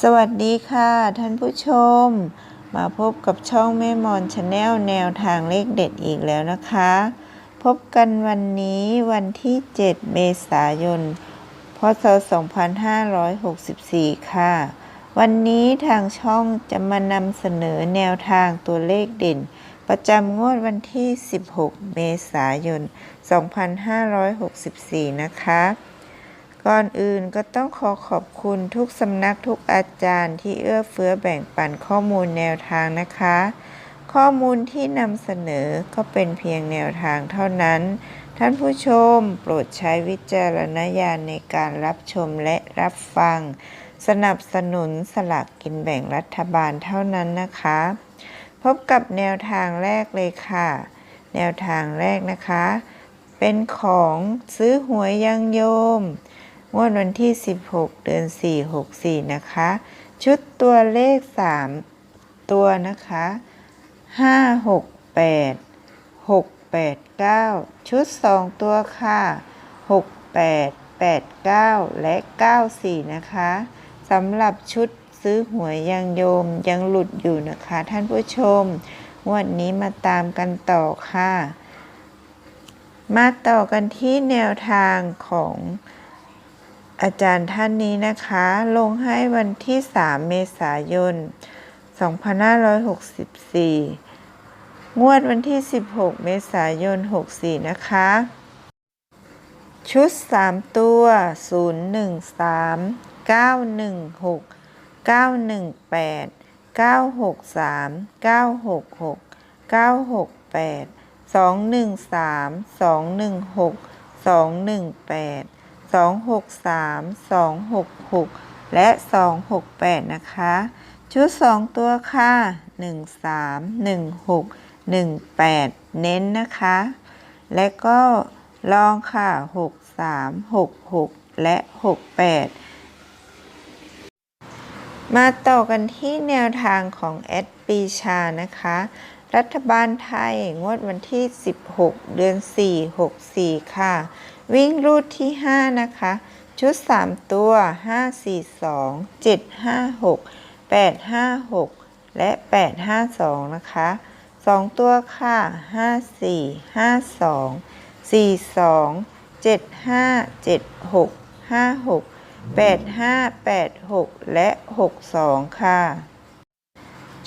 สวัสดีค่ะท่านผู้ชม มาพบกับช่องแม่มอนชาแนลแนวทางเลขเด็ดอีกแล้วนะคะ พบกันวันนี้วันที่ 7 เมษายน พศ 2564 ค่ะ วันนี้ทางช่องจะมานำเสนอแนวทางตัวเลขเด่น ประจำงวดวันที่ 16 เมษายน 2564 นะคะ ก่อนอื่นก็ต้องขอขอบคุณทุกสำนักทุกอาจารย์ที่เอื้อเฟื้อแบ่งปันข้อมูลแนวทางนะคะ ข้อมูลที่นำเสนอก็เป็นเพียงแนวทางเท่านั้น ท่านผู้ชมโปรดใช้วิจารณญาณในการรับชมและรับฟัง สนับสนุนสลากกินแบ่งรัฐบาลเท่านั้นนะคะ พบกับแนวทางแรกเลยค่ะ แนวทางแรกนะคะ เป็นของซื้อหวยยังโยม งวดวันที่ 16 เดือน 4 64 นะคะ ชุดตัวเลข 3 ตัวนะคะ 5 6 8 6 8 9 ชุด 2 ตัวค่ะ 6 8 8 9 และ 94 นะคะสำหรับชุดซื้อหวยยังโยมยังหลุดอยู่นะคะ ท่านผู้ชมงวดนี้มาตามกันต่อค่ะ มาต่อกันที่แนวทางของ อาจารย์ท่านนี้นะคะ ลงให้วันที่ 3 เมษายน 2564 งวดวันที่ 16 เมษายน 64 นะคะ ชุด 3 ตัว 013 916 918 963 966 968 213 216 218 263 266 และ 268 นะคะ ชุด 2 ตัวค่ะ 13 16 18 เน้นนะคะ และก็ลองค่ะ 63 66 และ 68 มาต่อกันที่แนวทางของแอดปีชานะคะ รัฐบาลไทยงวดวันที่ 16 เดือน 4 64 ค่ะ วิ่งรูดที่ 5 นะคะ ชุด 3 ตัว 5 4 2 7 5 6 8 5 6 และ 8 5 2 นะคะ 2 ตัวค่ะ 5 4 5 2 4 2 7 5 7 6 5 6 8 5 8 6 และ 62 ค่ะ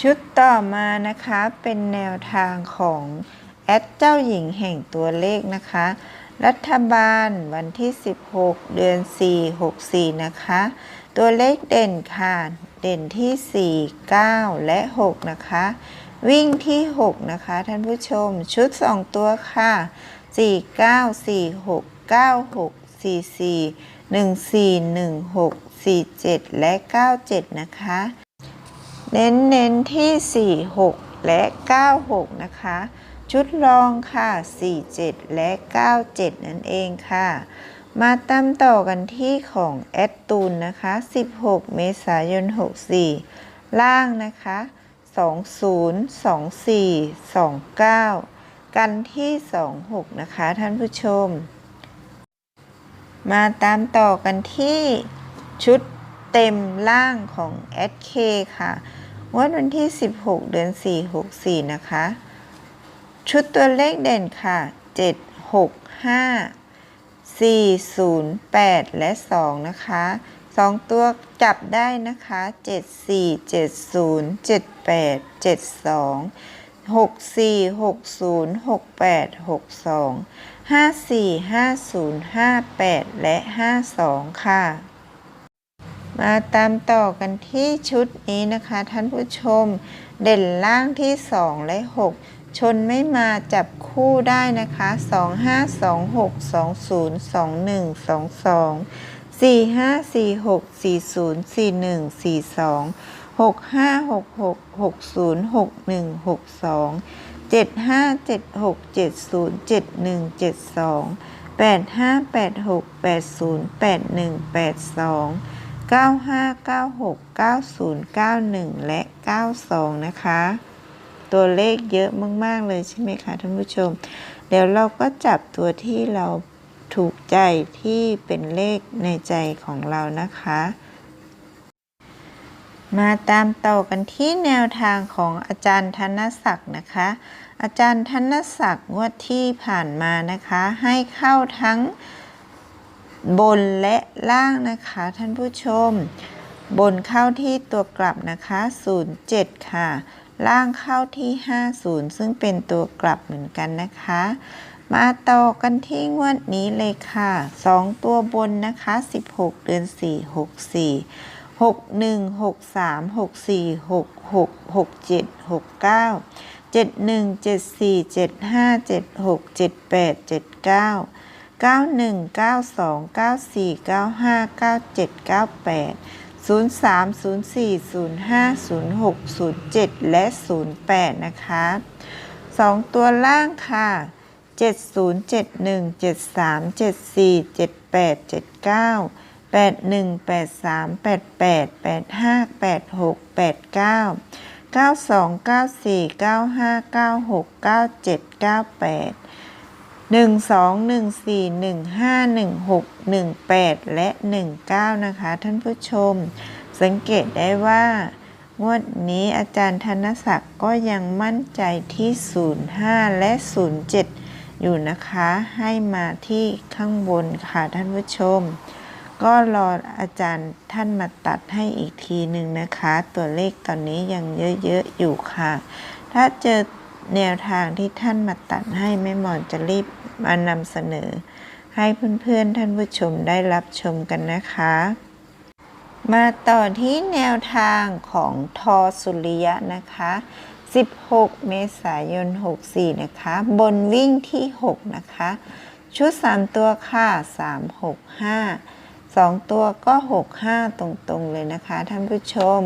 ชุดต่อมานะคะเป็นแนวทางของ แอดเจ้าหญิงแห่งตัวเลขนะคะ รัฐบาลวันที่ 16 เดือน 4 64 นะคะ ตัวเลขเด่นค่ะ เด่นที่ 4 9 และ 6 นะคะ วิ่งที่ 6 นะคะ ท่านผู้ชมชุด 2 ตัวค่ะ 4 9 4 6 9 6 4 4 1 4 1 6 4 7 และ 97 นะคะ เน้นเน้นที่ 4 6 และ 96 นะคะ ชุดรองค่ะ 47 และ 97 นั่นเองค่ะ มาตามต่อกันที่ของแอดตูนนะคะ 16 เมษายน 64 ล่างนะคะ 20 24 29 กันที่ 26 นะคะ ท่านผู้ชม มาตามต่อกันที่ชุดเต็มล่างของแอดเคค่ะงวดวันที่ 16 เดือน 4 64 นะคะ ชุดตัวเลขเด่นค่ะ 7 6 5 4 0 8 และ 2 นะคะ 2 ตัวจับได้นะคะ 7 4 7 0 7 8 7 2 6 4 6 0 6 8 6 2 5 4 5 0 5 8 และ 52 ค่ะ มาตามต่อกันที่ชุดนี้นะคะ ท่านผู้ชม เด่นล่างที่ 2 และ 6 ชนไม่มาจับคู่ได้นะคะ 2 5 2 6 2 0 2 1 2 2 4 5 4 6 4 0 4 1 4 2 6 5 6 6 6 0 6 1 6 2 7 5 7 6 7 0 7 1 7 2 8 5 8 6 8 0 8 1 8 2 95 96 90 91 และ 92 นะคะ ตัวเลขเยอะมาก ๆ เลยใช่ไหมคะท่านผู้ชม เดี๋ยวเราก็จับตัวที่เราถูกใจที่เป็นเลขในใจของเรานะคะ มาตามต่อกันที่แนวทางของอาจารย์ธนศักดิ์นะคะ อาจารย์ธนศักดิ์งวดที่ผ่านมานะคะ ให้เข้าทั้งบนและล่างนะคะท่านผู้ชม บนเข้าที่ตัวกลับนะคะ 07 ค่ะ ล่างเข้าที่ 50 ซึ่งเป็นตัวกลับเหมือนกันนะคะ มาต่อกันที่งวดนี้เลยค่ะ 2 ตัวบนนะคะ 16 เดือน 4 64หกหนึ่งหกสามหกสี่หกหกห กเจ็ดหกเก้าเจ็ดหนึ่งเจ็ดสี่เจ็ดห้าเจ็ดหกเจ็ดแปดเจ็ดเก้าเก้าหนึ่งเก้าสองเก้าสี่เก้าห้าเจ็ดเก้าแปดศูนย์สามศูนย์สี่ศูนย์ห้าศูนย์หกศูนย์เจ็ดและศูนย์แปดนะคะสองตัวล่างค่ะเจ็ดศูนย์เจ็ดหนึ่งเจ็ดสาม เจ็ดสี่เจ็ดแปดเจ็ดเก้าแปดหนึ่งสองหนึ่งสี่หนึ่งห้าหนึ่งหกหนึ่งแปดและหนึ่งเก้านะคะ ท่านผู้ชม สังเกตได้ว่างวดนี้อาจารย์ธนศักดิ์ก็ยังมั่นใจที่ 05 และ 07 อยู่นะคะ ให้มาที่ข้างบนค่ะท่านผู้ชม ก็รออาจารย์ท่านมาตัดให้อีกทีหนึ่งนะคะ ตัวเลขตอนนี้ยังเยอะๆอยู่ค่ะ ถ้าเจอแนวทางที่ท่านมาตัดให้แม่หมอนจะรีบ มานำเสนอ ให้เพื่อนๆท่านผู้ชมได้รับชมกันนะคะ มาต่อที่แนวทางของทอสุริยะนะคะ 16 เมษายน 64 นะคะ บนวิ่งที่ 6 นะคะ ชุด 3 ตัวค่ะ 3 6 5 2 ตัวก็ 6 5 ตรงๆเลยนะคะ ท่านผู้ชม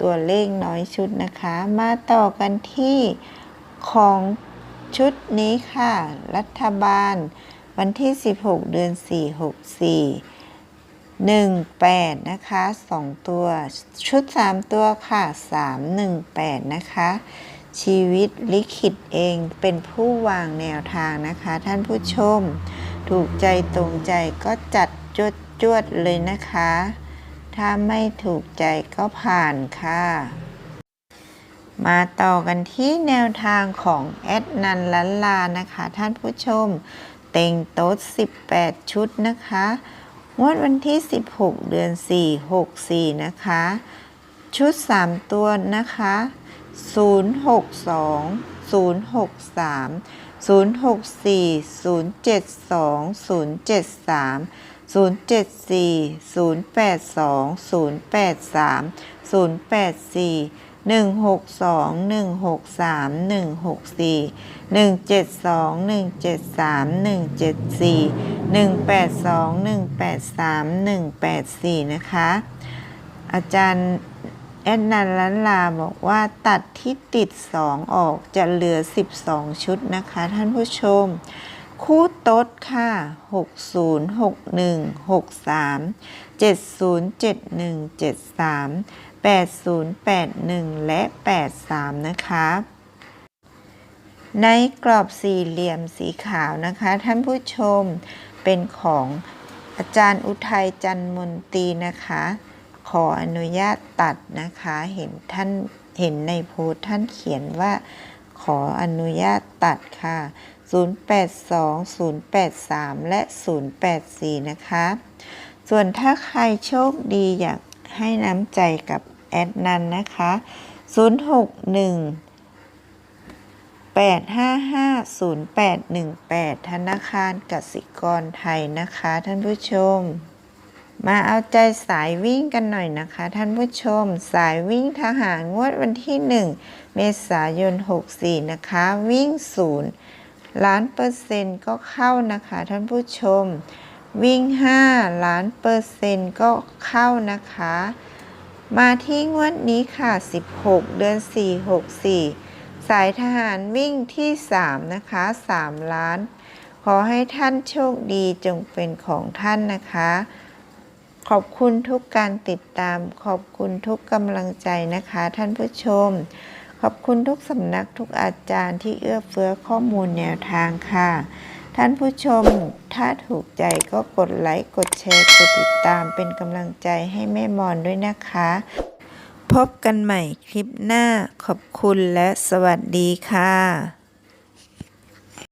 ตัวเลขน้อยชุดนะคะ มาต่อกันที่ของ ชุดนี้ค่ะ รัฐบาล วันที่ 16 เดือน 4 64 18 นะคะ 2 ตัว ชุด 3 ตัวค่ะ 318 นะคะ ชีวิตลิขิตเองเป็นผู้วางแนวทางนะคะ ท่านผู้ชม ถูกใจตรงใจก็จัดจวดจวดเลยนะคะ ถ้าไม่ถูกใจก็ผ่านค่ะ มาต่อกันที่แนวทางของแอดนันลันลานะคะ ท่านผู้ชม เต็งโต๊ด 18 ชุดนะคะงวดวันที่ 16 เดือน 4 64 นะคะ ชุด 3 ตัวนะคะ 062 063 064 072 073 074 082 083 084 162 163 164 172 173 174 182 183 184 นะคะ อาจารย์แอดนันลันลาบอกว่าตัดที่ติด 2 ออกจะเหลือ 12 ชุดนะคะ ท่านผู้ชม คู่โต๊ดค่ะ 60 61 63 70 71 73 80 81 และ 83 นะคะ ในกรอบสี่เหลี่ยมสีขาวนะคะ ท่านผู้ชมเป็นของอาจารย์อุทัยจันมนตีนะคะ ขออนุญาตตัดนะคะ เห็นท่านเห็นในโพสท่านเขียนว่าขออนุญาตตัดค่ะ 082 083 และ 084 นะคะ ส่วนถ้าใครโชคดีอยากให้น้ำใจกับ แอดนันนะคะ 061 8550818 ธนาคารกสิกรไทยนะคะ ท่านผู้ชม มาเอาใจสายวิ่งกันหน่อยนะคะ ท่านผู้ชม สายวิ่งทหารงวดวันที่ 1 เมษายน 64 นะคะ วิ่ง0ล้านเปอร์เซ็นต์ก็เข้านะคะ ท่านผู้ชม วิ่ง 5 ล้านเปอร์เซ็นต์ก็เข้านะคะ มาที่งวดนี้ค่ะ 16 เดือน 4 64 สายทหารวิ่งที่ 3 นะคะ 3 ล้าน ขอให้ท่านโชคดีจงเป็นของท่านนะคะ ขอบคุณทุกการติดตาม ขอบคุณทุกกำลังใจนะคะ ท่านผู้ชม ขอบคุณทุกสำนักทุกอาจารย์ที่เอื้อเฟื้อข้อมูลแนวทางค่ะ ท่านผู้ชมถ้าถูกใจก็กดไลค์กดแชร์กดติดตามเป็นกำลังใจให้แม่มอนด้วยนะคะ พบกันใหม่คลิปหน้าขอบคุณและสวัสดีค่ะ